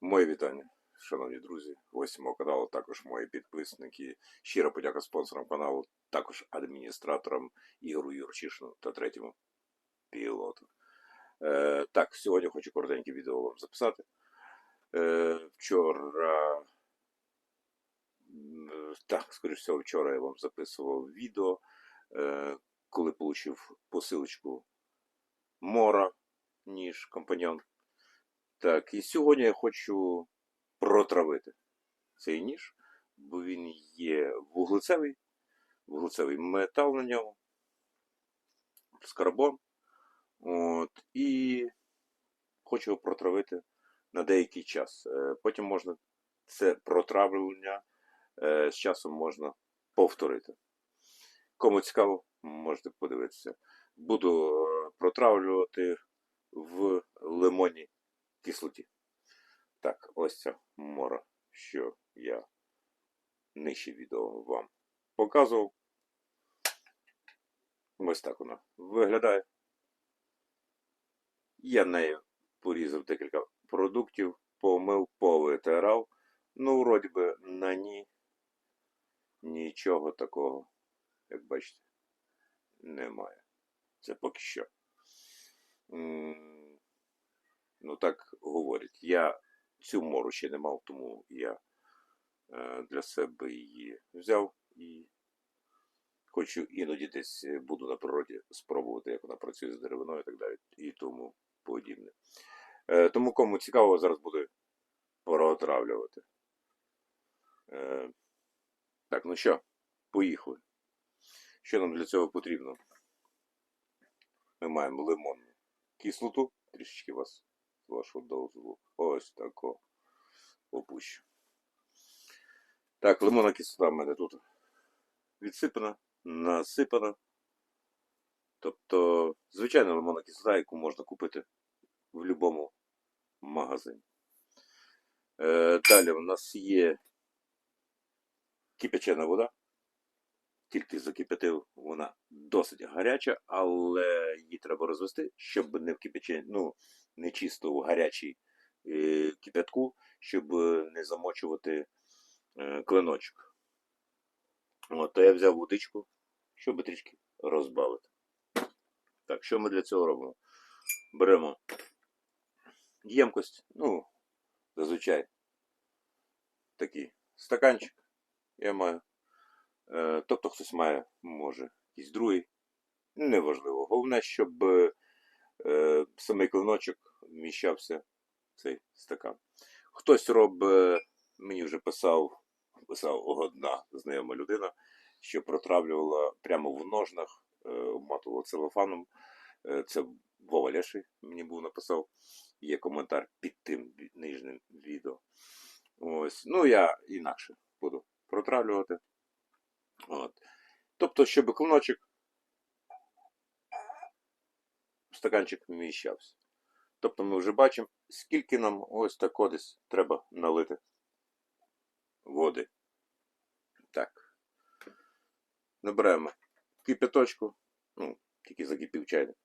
Моє вітання, шановні друзі, ось мого каналу, також мої підписники. Щира подяка спонсорам каналу, також адміністраторам Ігору Юрчишину та третьому пілоту. Е, так, сьогодні хочу коротеньке відео вам записати. Е, вчора, так, скоріш всього, вчора я вам записував відео, е, коли отримав посилочку Мора, ніж компаньон. Так, і сьогодні я хочу протравити цей ніж, бо він є вуглецевий, вуглецевий метал на ньому, скарбон. От, і хочу його протравити на деякий час. Е, Потім можна це протравлення е, з часом можна повторити. Кому цікаво, можете подивитися. Буду е, протравлювати в лимоні кислоті. Так, ось ця мора, що я нижче відео вам показував. Ось так вона виглядає. Я нею порізав декілька продуктів, помив, повитирав. Ну, вроді би, на ній нічого такого, як бачите, немає. Це поки що. Ну, так говорять. Я цю мору ще не мав, тому я е, для себе її взяв і хочу іноді десь е, буду на природі спробувати, як вона працює з деревиною і так далі, і тому подібне. Е, тому кому цікаво, зараз буде проотравлювати. Так, ну що, поїхали. Що нам для цього потрібно? Ми маємо лимонну кислоту, трішечки вас вашого дозволу. Ось тако опущу. Так, лимонна кислота в мене тут відсипана, насипана. Тобто, звичайна лимонна кислота, яку можна купити в будь-якому магазині. Е, далі у нас є кипячена вода. Тільки закипятив, вона досить гаряча, але її треба розвести, щоб не в кипячені, ну, не чисто в гарячій е, кипятку, щоб не замочувати е, клиночок. От, то я взяв водичку, щоб трішки розбавити. Так, що ми для цього робимо? Беремо ємкость, ну, зазвичай такий стаканчик я маю. Е, Тобто хтось має, може, якийсь другий. Неважливо. Головне, щоб е, самий клиночок вміщався в цей стакан. Хтось робить, мені вже писав, писав одна знайома людина, що протравлювала прямо в ножнах, е, обматувала целофаном. Е, це Вова Леший мені був написав. Є коментар під тим нижнім відео. Ось. Ну, я інакше буду протравлювати. От. Тобто, щоб клиночок в стаканчик вміщався. Тобто ми вже бачимо, скільки нам ось тако десь треба налити води. Так. Наберемо кипяточку. Ну, тільки закипів чайник.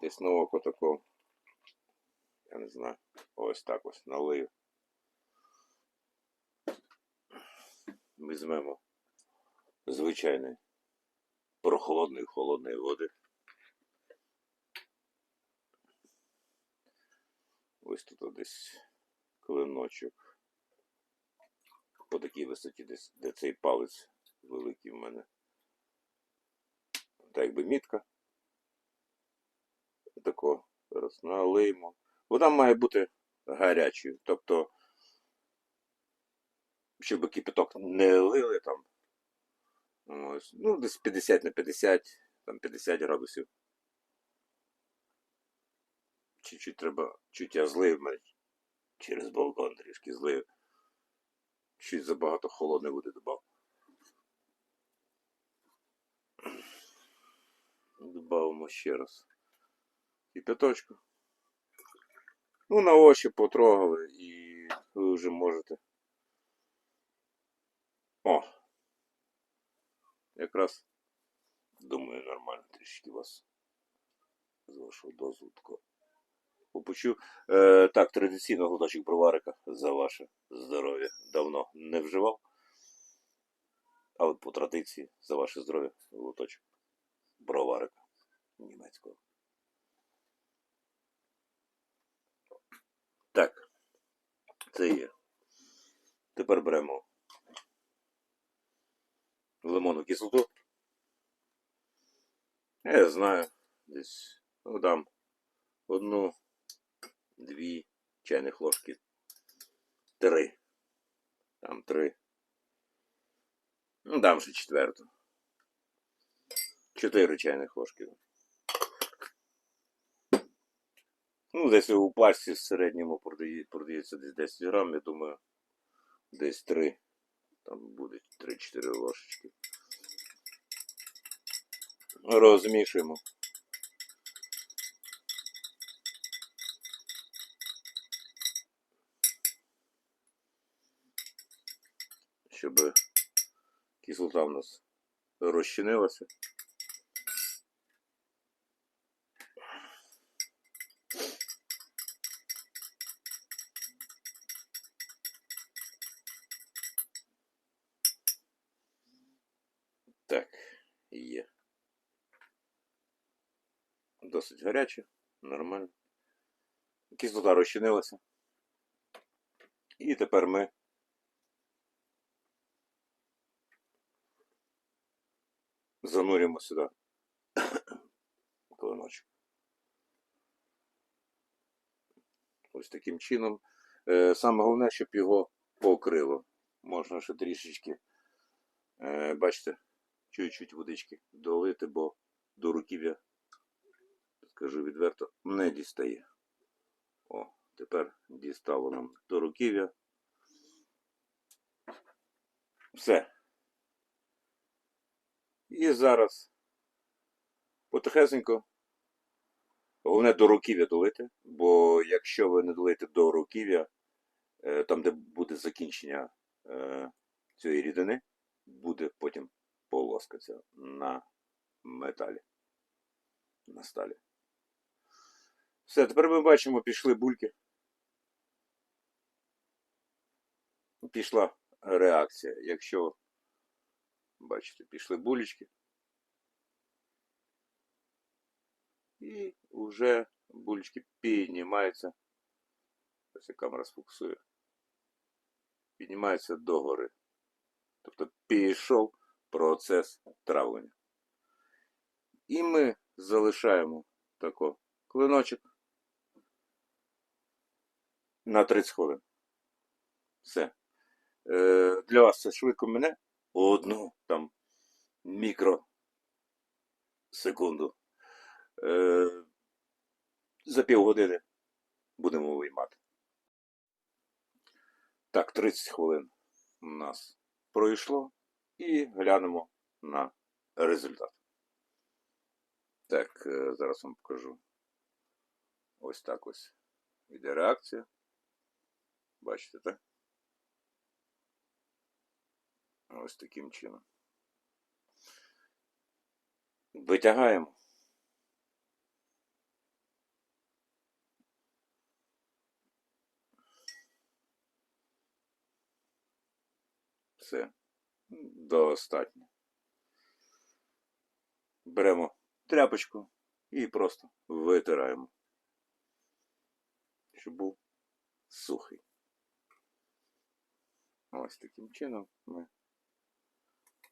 Десь на око такого. Я не знаю. Ось так ось налию. Візьмемо звичайної прохолодної холодної води. Ось тут десь клиночок. По такій висоті десь, де цей палець великий в мене. Так якби мітка. Тако зараз налиємо. Вода має бути гарячою. Тобто, щоб кипяток не лили там. Ось, ну, десь 50 на 50, там 50 градусів. Чуть-чуть треба, чуть я злив мене через балкон трішки злив. Чуть забагато холодної води додав. Добавимо ще раз. Кипяточку. Ну, на очі потрогали і ви вже можете. О! Якраз думаю, нормально трішки вас з вашого дозволу хочу. Е, так, традиційно глоточок броварика за ваше здоров'я. Давно не вживав. Але по традиції за ваше здоров'я глоточок броварика німецького. Так, це є. Тепер беремо лимонну кислоту. Я знаю, десь ну, дам одну, дві чайних ложки. Три. Там три. Ну, дам ще четверту. Чотири чайних ложки. Ну, десь у пачці в середньому продається десь 10 грам, я думаю, десь 3. Там будуть 3-4 ложечки. Розмішуємо. Щоб кислота в нас розчинилася. Так, є. Досить гаряче, нормально. Кислота розчинилася. І тепер ми занурюємо сюди клиночок. Ось таким чином. Е, Саме головне, щоб його покрило. Можна ще трішечки, е, бачите, чуть-чуть водички долити, бо до руків'я, скажу відверто, не дістає. О, тепер дістало нам до руків'я. Все. І зараз потихесенько. Головне до руків'я долити, бо якщо ви не долите до руків'я, е, там, де буде закінчення е, цієї рідини, буде потім полоскатися на металі, на сталі. Все, тепер ми бачимо, пішли бульки. Пішла реакція. Якщо, бачите, пішли булечки. І вже булечки піднімаються. Ось як камера сфокусує. Піднімаються догори. Тобто пішов процес травлення. І ми залишаємо тако клиночок на 30 хвилин. Все. Е, для вас це швидко мене одну там мікросекунду. Е, за півгодини будемо виймати. Так, 30 хвилин у нас пройшло і глянемо на результат. Так, е, зараз вам покажу. Ось так ось іде реакція. Бачите, так? Ось таким чином. Витягаємо. Все. Достатньо. Беремо тряпочку і просто витираємо. Щоб був сухий. Ось таким чином ми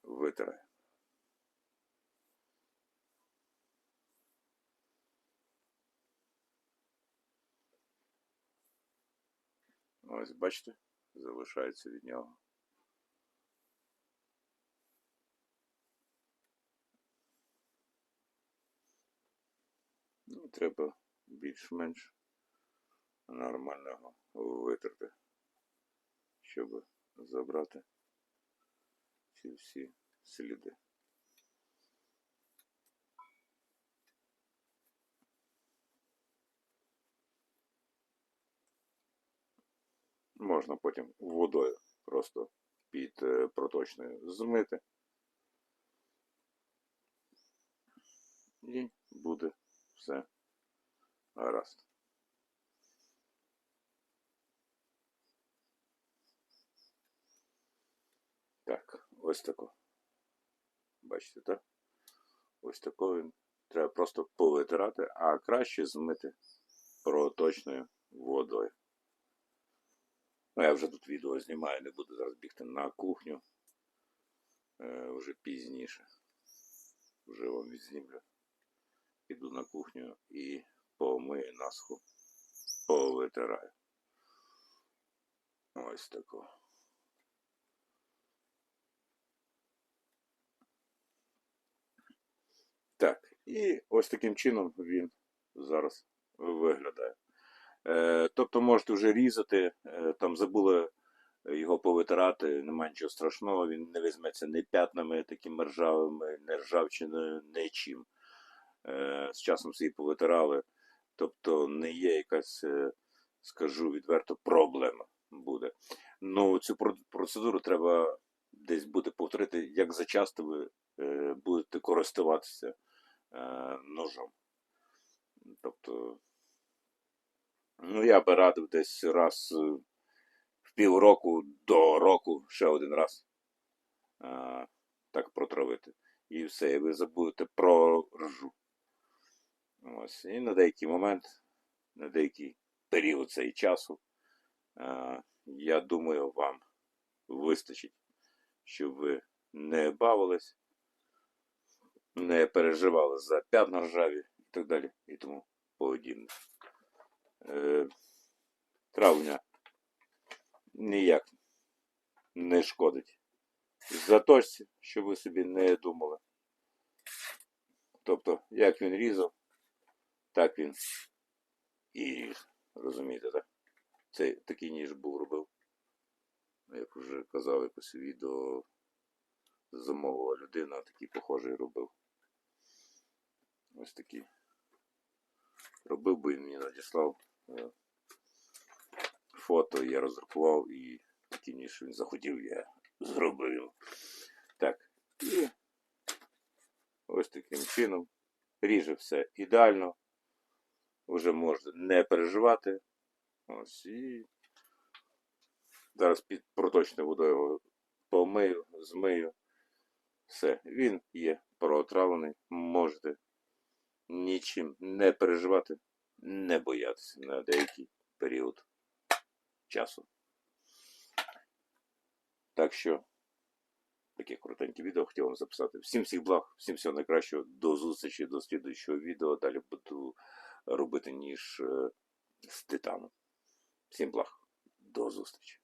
витираємо. Ось, бачите, залишається від нього. Ну, треба більш-менш нормального витерти, щоб забрати ці всі сліди. Можна потім водою просто під е, проточною змити. І буде все гаразд. Так, ось тако. Бачите, так? Ось тако він. Треба просто повитирати, а краще змити проточною водою. Ну, я вже тут відео знімаю, не буду зараз бігти на кухню. Е, вже пізніше. Вже вам відзнімлю. Піду на кухню і помию насуху. Повитираю. Ось тако. Так, і ось таким чином він зараз виглядає. Е, тобто можете вже різати, е, там забули його повитирати, немає нічого страшного, він не візьметься ні п'ятнами такими ржавими, не ржавчиною, нічим. Е, з часом всі повитирали. Тобто не є якась, скажу відверто, проблема буде. Ну, цю процедуру треба десь буде повторити, як зачасто ви будете користуватися е, ножом. Тобто, ну, я би радив десь раз е, в півроку до року ще один раз е, так протравити. І все, і ви забудете про ржу. Ось. І на деякий момент, на деякий період цей часу, я думаю, вам вистачить, щоб ви не бавились, не переживали за п'ятна ржаві і так далі, і тому подібне. Е, травня ніяк не шкодить. Заточці, щоб ви собі не думали. Тобто, як він різав, так він і ріж. Розумієте, так? Це такий ніж був робив. Як вже казав якось відео, замовила людина, такий похожий робив. Ось такий. Робив би він мені надіслав е, фото, я розрахував і такий ніж він захотів, я зробив. Так. І ось таким чином ріже все ідеально. Уже можна не переживати. Ось і зараз під проточною водою його помию, змию. Все, він є проотравлений. Можете нічим не переживати, не боятися на деякий період часу. Так що, таке коротеньке відео хотів вам записати. Всім всіх благ, всім всього найкращого. До зустрічі, до слідуючого відео. Далі буду робити ніж е, з титану. Всім благ. До зустрічі.